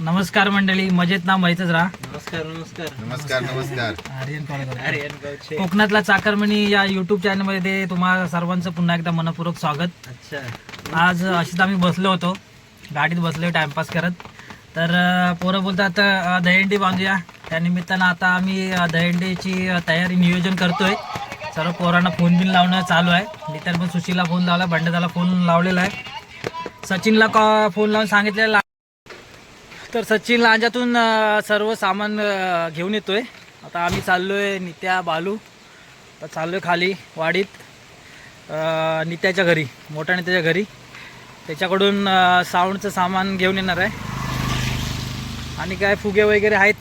नमस्कार मंडळी मजेत ना माहीतच राहा. नमस्कार नमस्कार. नमस्कार नमस्कार. आर्यन गावचे कोकणातला चाकरमणी या युट्यूब चॅनलमध्ये तुम्हा सर्वांचं पुन्हा एकदा मनपूर्वक स्वागत. अच्छा. आज अशीच आम्ही बसलो होतो. गाडीत बसलो टाइमपास करत. तर अं, पोरं बोलतात अं, दहीहंडी बांधूया. त्या निमित्तानं आता आम्ही अं, दहीहंडीची अं, तयारी नियोजन करतोय. सर्व पोरांना फोन बिन लावणं चालू आहे. मी तर पण सुशीलला फोन लावला बंडदाला फोन लावलेला आहे. सचिनला कॉ फोन लावून सांगितलेला तर सचिन लांजातून सर्व सामान घेऊन येतोय. आता आम्ही चाललोय नित्या बालू. आता चाललोय खाली वाडीत. नित्याच्या घरी मोठ्या नित्याच्या घरी. त्याच्याकडून साऊंडचं सामान घेऊन येणार आहे. आणि काय फुगे वगैरे आहेत.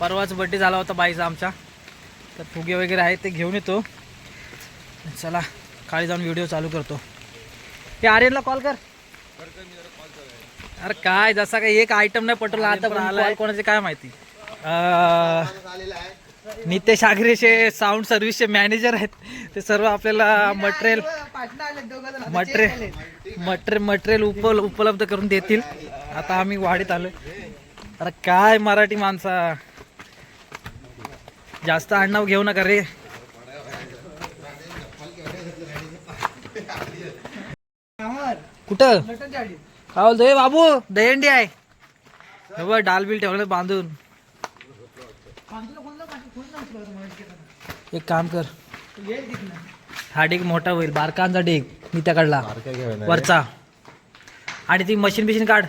परवाच बड्डे झाला होता बाईचा आमचा. तर फुगे वगैरे आहेत ते घेऊन येतो. चला खाली जाऊन व्हिडिओ चालू करतो. हे आर्यनला कॉल कर. अरे काय जसा काही एक आयटम नाही पटवला आता कोणाचे काय माहिती? अं, नितेश आगरेचे साऊंड सर्व्हिसचे मॅनेजर आहेत. ते सर्व आपल्याला मटेरियल मटेरियल मटेरियल मटेरियल उप उपलब्ध करून देतील. आता आम्ही वाढीत आलोय. अरे काय मराठी माणसा. जास्त आडनाव घेऊ नका रे. कुठं? बोलतो ए बाबू. दहीहंडी आहे. हे बघ डाल बिल ठेवलं बांधून. एक काम कर. हा डेक मोठा होईल बारकांचा डेक मी त्या काढला. वरचा. आणि ती मशीन बिशीन काढ.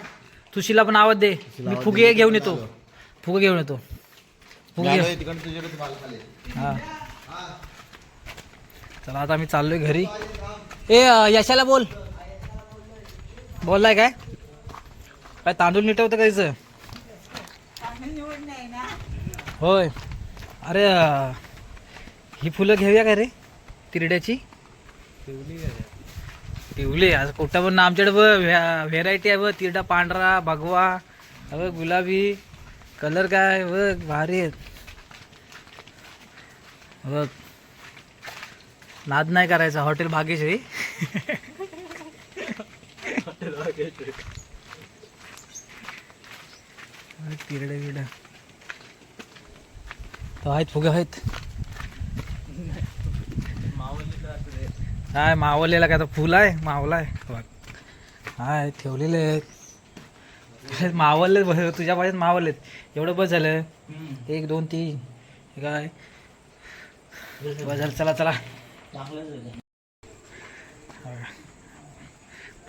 तुशीला पण आवाज दे. मी फुगे घेऊन येतो. फुगे घेऊन येतो. फुगे हा. चला आता मी चाललोय घरी. ए यशाला बोल. बोललाय काय? काय तांदूळ निटवतं काहीच होय. अरे ही फुलं घेऊया का रे? तिरड्याची? पिवली आज कुठं पण आमच्याकडे बघ व्हेरायटी आहे बघ. तिरडा पांढरा भगवा हा गुलाबी. कलर काय? बघ भारी आहेत. बघ. नाद नाही करायचा. हॉटेल भाग्यश्री. तिरडे बिरडे तो आहेत फुगे आहेत. काय मावलेला काय तर फुल आहे मावला आहे. हाय ठेवलेले आहेत. मावलले बस तुझ्या पाहिजे मावलेत एवढं बस झालं. एक दोन तीन. काय? बस झालं. चला चला.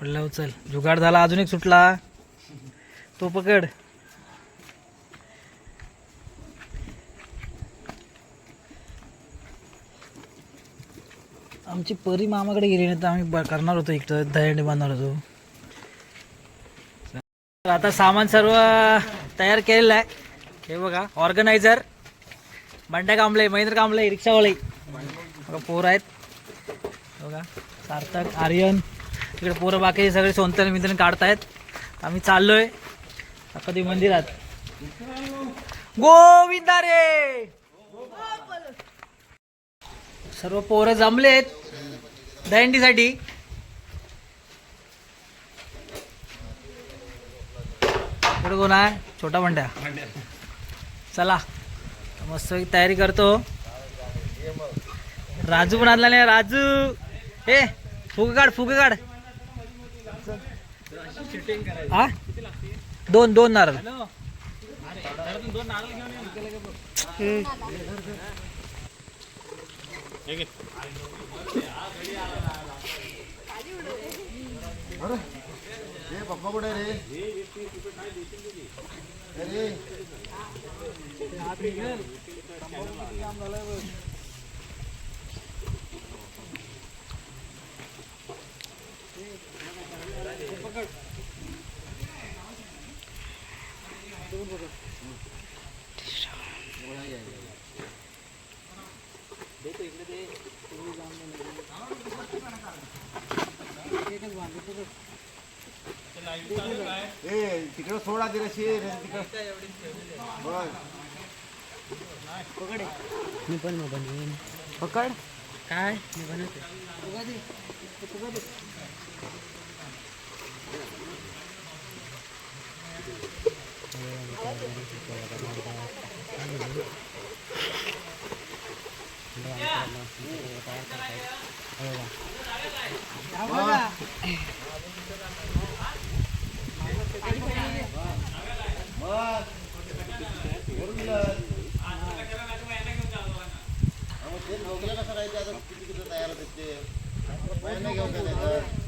पडला उचल. जुगाड झाला अजून एक सुटला. तो पकड. आमची परी मामाकडे गेली नाही तर आम्ही करणार होतो इकडं दहीहंडी बांधणार होतो. आता सामान सर्व तयार केलेलं आहे. हे बघा ऑर्गनायझर. बंड्या कांबळे महेंद्र कांबळे रिक्षावाले. बघा पोर आहेत. बघा सार्थक आर्यन. इकडे पोरं बाकी सगळे सोनतन मिंतन काढतायत. आम्ही चाललोय. कधी मंदिरात. गोविंदा रे! सर्व पोरं जमलेत दहिंडीसाठी इकडे कोण आहे? छोटा बंड्या चला. मस्त तयारी करतो. राजू पण आणला नाही राजू. हे फुगे काढ फुगे काढ. हा? दोन दोन नारळ. पप्पा कुठे रे अरे ए तिकडं सोडा तिकडे शेर तिकडं बघ मी पण बनवेन पकड. काय मी बनवते कसं राहायचं आता किती किती तयार होते ते नाही घेऊन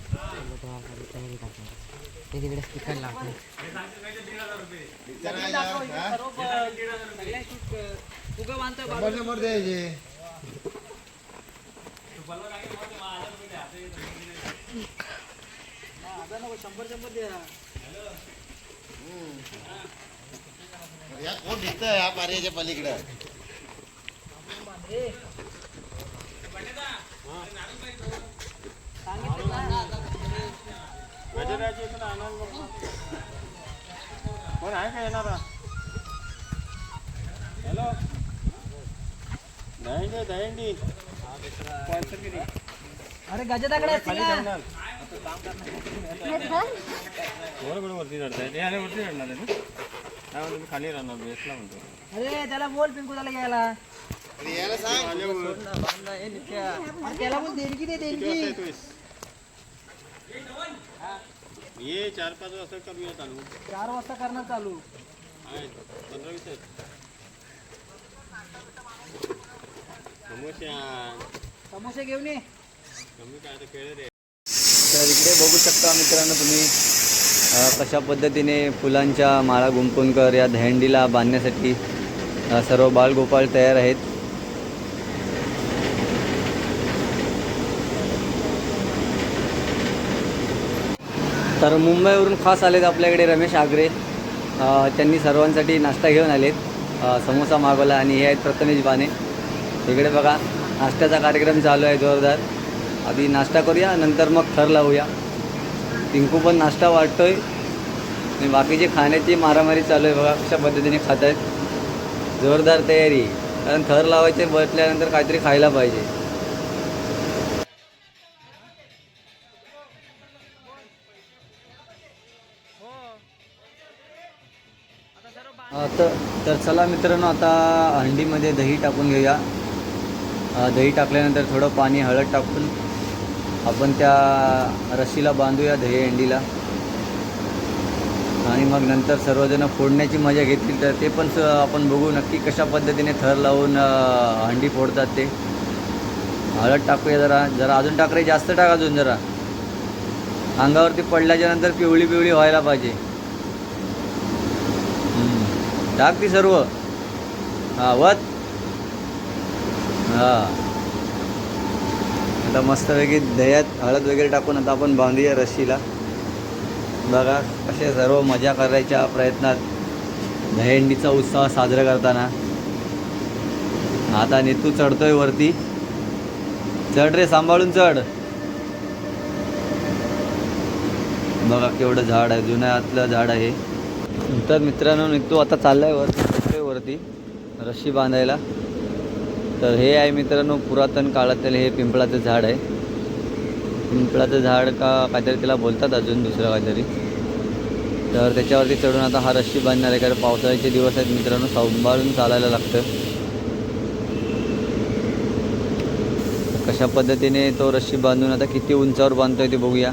जायचं तिकडे स्पीकर लावतो पिक्चर द्यायचे शंभर शंभर द्यायचे या कोण दिसतंय या पलीकडं कोण आहे का येणार? हॅलो? दहींडी दहींडी. अरे गजदाकडे असतील ना वर कुठे वरती चढताय ते आले वरती चढणार आहे ना? काय म्हणतो मी खाली राहणार बेसला म्हणतो. अरे त्याला बोल पिंकू त्याला घ्यायला. अरे त्याला बोल देणगी दे देणगी. ये चार पाच वाजता करूया चालू चार वाजता करणार चालू. पंधरा वीस समोसा समोसे घेऊन ये. कमी काय आता खेळ रे तर इकडे बघू शकता मित्रांनो तुम्ही कशा पद्धतीने फुलांच्या माळा गुंफूनकर या दहंडीला बांधण्यासाठी सर्व बालगोपाळ तयार आहेत. तर मुंबईवरून खास आलेत आपल्याकडे रमेश आगरे. त्यांनी सर्वांसाठी नाश्ता घेऊन आलेत. समोसा मागवला आणि हे आहेत प्रथमेश बाने. इकडे बघा नाश्त्याचा कार्यक्रम चालू आहे जोरदार. आधी नाश्ता करूया नंतर मग थर लावूया. टिंकू पण नाश्ता वाटतोय. आणि बाकीची खाण्याची मारामारी चालू आहे बघा कशा पद्धतीने खात आहेत जोरदार तयारी. कारण थर लावायचे बसल्यानंतर काहीतरी खायला पाहिजे. चला मित्रांनो आता हंडीमध्ये दही टाकून घेऊया. दही टाकल्यानंतर थोडं पाणी हळद टाकून आपण त्या रस्सीला बांधूया दही हंडीला. आणि मग नंतर सर्वजण फोडण्याची मजा घेतली तर ते पण स- आपण बघू नक्की कशा पद्धतीने थर लावून हंडी फोडतात ते. हळद टाकूया जरा. जरा अजून टाकरे जास्त टाक अजून जरा. अंगावरती पडल्याच्या नंतर पिवळी पिवळी व्हायला पाहिजे. टाक ती सर्व. हा वत. हा. आता मस्तपैकी दह्यात हळद वगैरे टाकून आता आपण बांधूया रस्सीला. बघा कसे सर्व मजा करायच्या प्रयत्नात. दहीहंडीचा उत्साह साजरा करताना. आता नेतू चढतोय वरती. चढ रे सांभाळून चढ. बघा केवढं झाड आहे जुन्यातलं झाड आहे. तर मित्रांनो निघतो आता चाललाय वर चढतोय वरती रशी बांधायला. तर हे आहे मित्रांनो पुरातन काळातील हे पिंपळाचं झाड आहे. पिंपळाचं झाड का काहीतरी त्याला बोलतात अजून दुसरं काहीतरी. तर त्याच्यावरती चढून आता हा रशी बांधणार आहे कारण पावसाळ्याचे दिवस आहेत मित्रांनो सांभाळून चालायला लागतं. कशा पद्धतीने तो रशी बांधून आता किती उंचावर बांधतोय ते बघूया.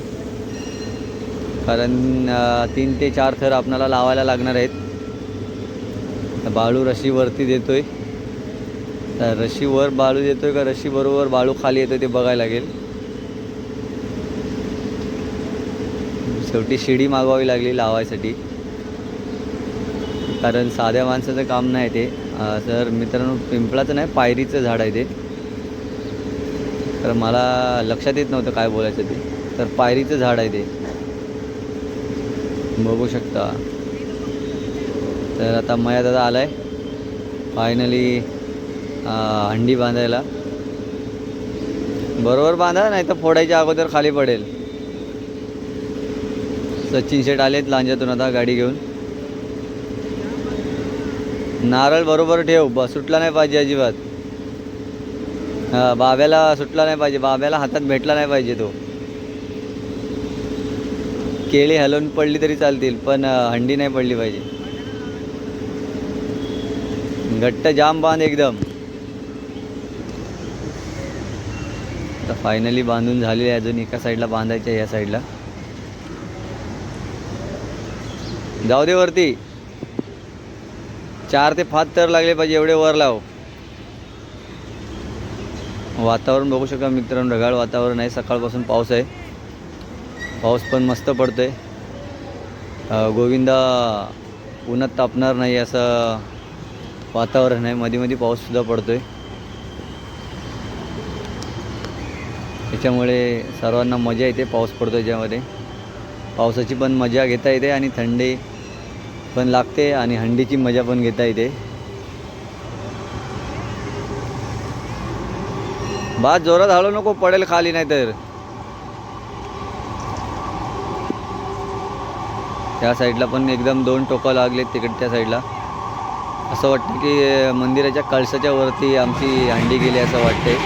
कारण तीन ते चार थर आपणाला लावायला लागणार आहेत. बाळू रशीवरती देतो देतोय. तर रशी बाळू बाळू देतोय का रशीबरोबर बाळू खाली येतोय ते बघायला लागेल. शेवटी शिडी मागवावी लागली लावायसाठी. कारण साध्या माणसाचं काम नाही ते. सर मित्रांनो पिंपळाचं नाही पायरीचं झाड आहे ते. तर मला लक्षात येत नव्हतं काय बोलायचं ते. तर पायरीचं झाड आहे ते. बघू शकता. तर आता मया दादा आलाय. फायनली हंडी बांधायला. बरोबर बांधा नाही तर फोडायच्या अगोदर खाली पडेल. सचिन शेट आलेत लांजातून आता गाडी घेऊन. नारळ बरोबर ठेव ब सुटला नाही पाहिजे अजिबात. हां बाब्याला सुटला नाही पाहिजे बाब्याला हातात भेटला नाही पाहिजे तो. केळी हलवून पडली तरी चालतील पण हंडी नाही पडली पाहिजे. घट्ट जाम बांध एकदम. आता फायनली बांधून झालेली आहे अजून एका साईडला बांधायचं आहे या साईडला जाऊ दे वरती. चार ते पाच तर लागले पाहिजे एवढे वर लाव. वातावरण बघू शकता मित्रांनो ढगाळ वातावरण आहे सकाळपासून पाऊस आहे. पाऊस पण मस्त पडतोय. आहे गोविंदा उन्हात तापणार नाही असं वातावरण आहे. मध्ये मध्ये पाऊससुद्धा पडतोय. त्याच्यामुळे सर्वांना मजा येते पाऊस पडतो याच्यामध्ये पावसाची पण मजा घेता येते आणि थंडी पण लागते आणि हंडीची मजा पण घेता येते. बा जोरात हळू नको पडेल खाली नाही तर त्या साईडला पण एकदम दोन टोकं लागलेत तिकडच्या साईडला. असं वाटतं की मंदिराच्या कळसाच्या वरती आमची हंडी गेली असं वाटते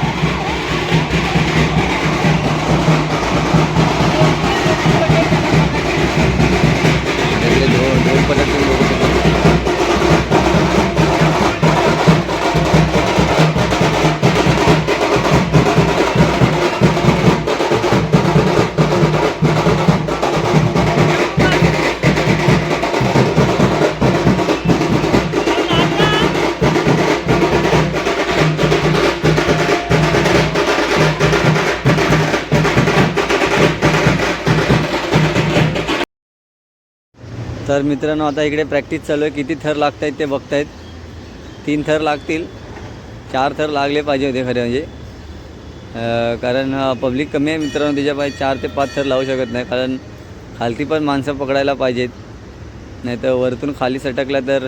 तर मित्रांनो आता इकडे प्रॅक्टिस चालू आहे. किती थर लागत आहेत ते बघतायत. तीन थर लागतील. चार थर लागले पाहिजे होते खरे म्हणजे. कारण पब्लिक कमी आहे मित्रांनो त्याच्यापाय चार ते पाच थर लावू शकत नाही. कारण खालती पण माणसं पकडायला पाहिजेत. नाही तर वरतून खाली सटकला तर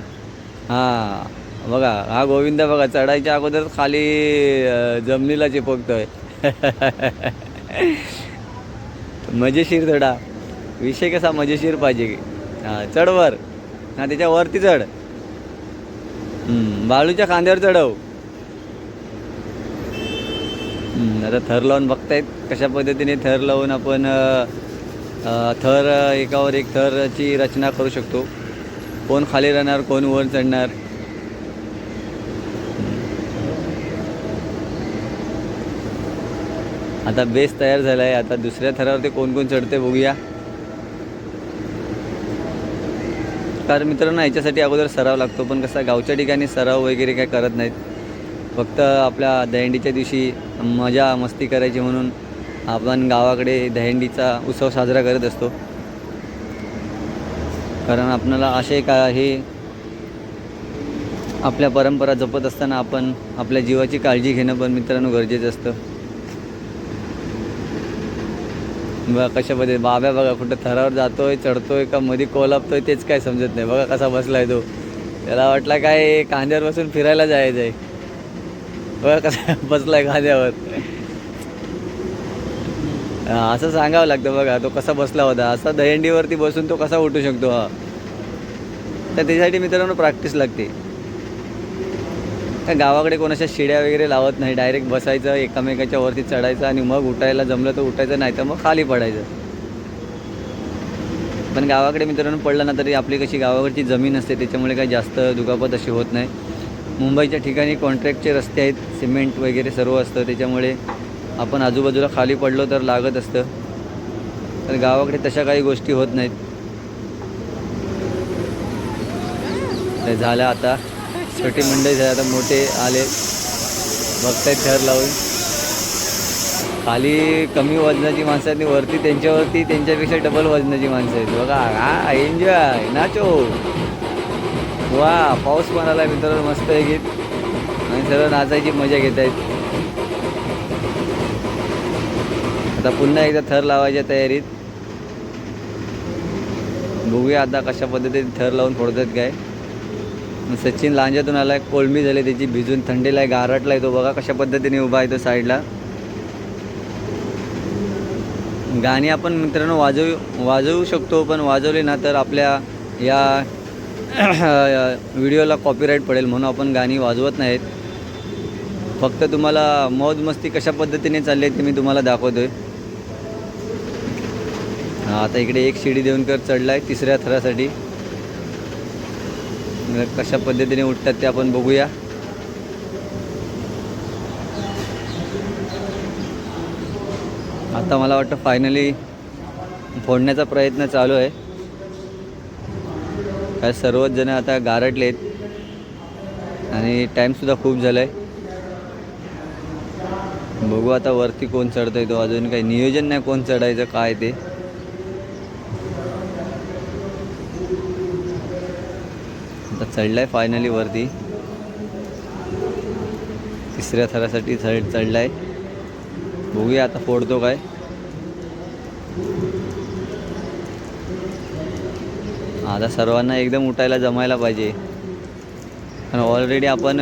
हां बघा हा गोविंदा बघा चढायच्या अगोदर खाली जमिनीला जमिनीला चिपकतोय. मजेशीर चढा विषय कसा मजेशीर पाहिजे? की हां चढ वर. हां त्याच्या वरती चढ. बाळूच्या खांद्यावर चढव. आता थर लावून बघतायत कशा पद्धतीने थर लावून आपण थर एकावर एक थरची रचना करू शकतो. कोण खाली राहणार कोण वर चढणार. आता बेस तयार झाला आहे आता दुसऱ्या थरावरती कोण कोण चढते बघूया. कारण मित्रांनो याच्यासाठी अगोदर सराव लागतो पण कसा गावच्या ठिकाणी सराव वगैरे काय करत नाहीत. फक्त आपल्या दहीहंडीच्या दिवशी मजा मस्ती करायची म्हणून आपण गावाकडे दहीहंडीचा उत्सव साजरा करत असतो. कारण आपणाला असे का हे आपल्या परंपरा जपत असताना आपण आपल्या जीवाची काळजी घेणं पण मित्रांनो गरजेचं असतं. बघा कशामध्ये बाब्या बघा कुठं थरावर जातोय चढतोय का मध्ये कोलापतोय तेच काय समजत नाही. बघा कसा बसलाय तो. त्याला वाटला काय कांद्यावर बसून फिरायला जायचं आहे बघा कसा बसलाय कांद्यावर. असं सांगावं लागतं बघा तो कसा बसला होता. असा दहीहंडीवरती बसून तो कसा उठू शकतो हा. तर त्याच्यासाठी मित्रांनो प्रॅक्टिस लागते. काय गावाकडे कोणाच्या शिड्या वगैरे लावत नाही? डायरेक्ट बसायचं एकामेकाच्या वरती चढायचं आणि मग उठायला जमलं तर उठायचं नाही तर मग खाली पडायचं. पण गावाकडे मित्रांनो पडलं ना तरी आपली कशी गावाकडची जमीन असते त्याच्यामुळे काही जास्त दुखापत अशी होत नाही. मुंबईच्या ठिकाणी कॉन्ट्रॅक्टचे रस्ते आहेत सिमेंट वगैरे सर्व असतं त्याच्यामुळे आपण आजूबाजूला खाली पडलो तर लागत असतं. तर गावाकडे तशा काही गोष्टी होत नाहीत. झालं आता. छोटी मंडळी झाली आता मोठे आले. बघतायत थर लावून. खाली कमी वजनाची माणसं आहेत आणि वरती त्यांच्यावरती त्यांच्यापेक्षा डबल वजनाची माणसं आहेत. बघा हा एन्जॉय नाचो. वा पाऊस पण आला मित्रांनो मस्त आहे गीत. आणि सर्व नाचायची मजा घेत आहेत आता पुन्हा एकदा थर लावायच्या तयारीत. बघूया आता कशा पद्धतीने थर लावून फोडतात काय. सचिन लांजातून आला आहे कोळमी झाली त्याची भिजून थंडीला आहे गारटला आहे तो. बघा कशा पद्धतीने उभा आहे तो साईडला. गाणी आपण मित्रांनो वाजवू वाजवू शकतो पण वाजवली ना तर आपल्या या व्हिडिओला कॉपीराईट पडेल म्हणून आपण गाणी वाजवत नाहीत. फक्त तुम्हाला मौज मस्ती कशा पद्धतीने चालली आहे ते मी तुम्हाला दाखवतोय. आता इकडे एक शिडी देऊन कर चढला आहे तिसऱ्या थरासाठी. कशा पद्धतीने उठतात ते आपण बघूया. आता मला वाटतं फायनली फोडण्याचा प्रयत्न चालू आहे. काय सर्वच जण आता गारटलेत आणि टाईमसुद्धा खूप झाला आहे बघू आता वरती कोण चढतोय तो. अजून काही नियोजन नाही कोण चढायचं काय ते. चढलाय फायनली वरती. तिसऱ्या थरासाठी चढ चढलाय. बघूया आता फोडतो काय. आता सर्वांना एकदम उठायला जमायला पाहिजे. पण ऑलरेडी आपण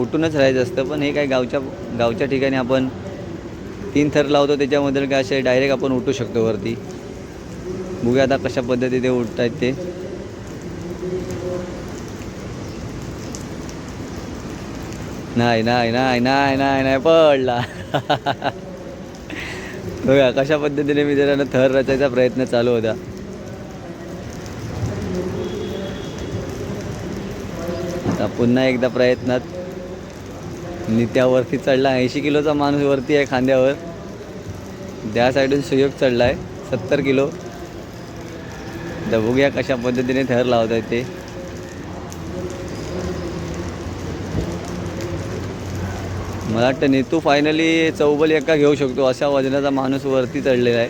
उठूनच राहायचं असतं पण हे काय गावच्या गावच्या ठिकाणी आपण तीन थर लावतो त्याच्यामध्ये काय असे डायरेक्ट आपण उठू शकतो वरती. बघूया आता कशा पद्धतीने ते उठतायत ते. नाही नाही नाही नाही नाही नाही पडला. बघा कशा पद्धतीने मी जरा थर रचायचा प्रयत्न चालू होता. आता पुन्हा एकदा प्रयत्नात. मी त्यावरती चढला. ऐंशी किलोचा माणूस वरती आहे खांद्यावर. त्या साईडून सुयोग चढला आहे सत्तर किलो. तर बघूया कशा पद्धतीने थर लावत आहेत ते. मला वाटतं नेतू फायनली चौबल एका घेऊ शकतो अशा वजनाचा माणूस वरती चढलेला आहे.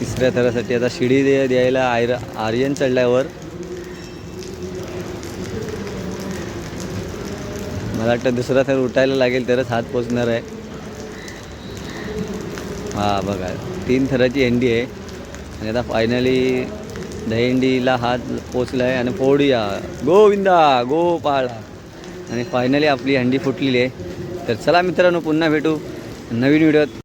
तिसऱ्या थरासाठी आता शिडी दे द्यायला आयर आर्यन चढल्यावर मला वाटतं दुसरा थर उठायला लागेल तरच हात पोचणार आहे. हा बघा तीन थराची एंडी आहे. आणि आता फायनली दहींडीला हात पोचला आहे आणि फोडूया गोविंदा गोपाळा आणि फायनली आपली हंडी फुटलेली आहे तर चला मित्रांनो पुन्हा भेटू नवीन व्हिडिओत